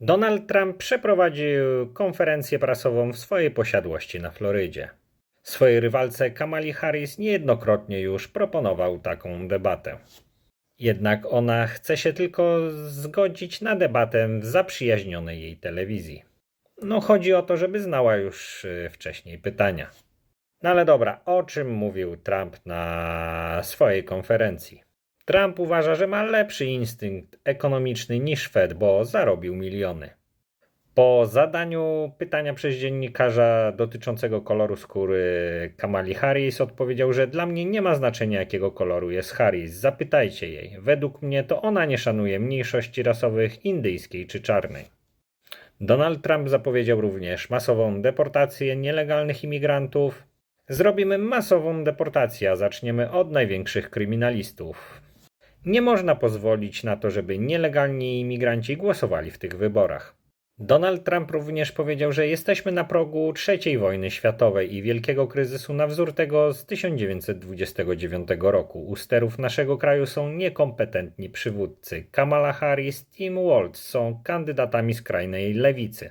Donald Trump przeprowadził konferencję prasową w swojej posiadłości na Florydzie. Swojej rywalce Kamali Harris niejednokrotnie już proponował taką debatę. Jednak ona chce się tylko zgodzić na debatę w zaprzyjaźnionej jej telewizji. No, chodzi o to, żeby znała już y, wcześniej pytania. No ale dobra, o czym mówił Trump na swojej konferencji? Trump uważa, że ma lepszy instynkt ekonomiczny niż Fed, bo zarobił miliony. Po zadaniu pytania przez dziennikarza dotyczącego koloru skóry Kamali Harris odpowiedział, że dla mnie nie ma znaczenia jakiego koloru jest Harris. Zapytajcie jej. Według mnie to ona nie szanuje mniejszości rasowych indyjskiej czy czarnej. Donald Trump zapowiedział również masową deportację nielegalnych imigrantów. Zrobimy masową deportację, a zaczniemy od największych kryminalistów. Nie można pozwolić na to, żeby nielegalni imigranci głosowali w tych wyborach. Donald Trump również powiedział, że jesteśmy na progu III wojny światowej i wielkiego kryzysu na wzór tego z 1929 roku. U sterów naszego kraju są niekompetentni przywódcy. Kamala Harris, Tim Walz są kandydatami skrajnej lewicy.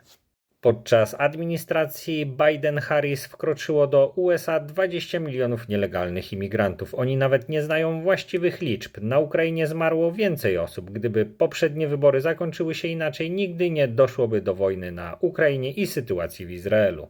Podczas administracji Biden-Harris wkroczyło do USA 20 milionów nielegalnych imigrantów. Oni nawet nie znają właściwych liczb. Na Ukrainie zmarło więcej osób. Gdyby poprzednie wybory zakończyły się inaczej, nigdy nie doszłoby do wojny na Ukrainie i sytuacji w Izraelu.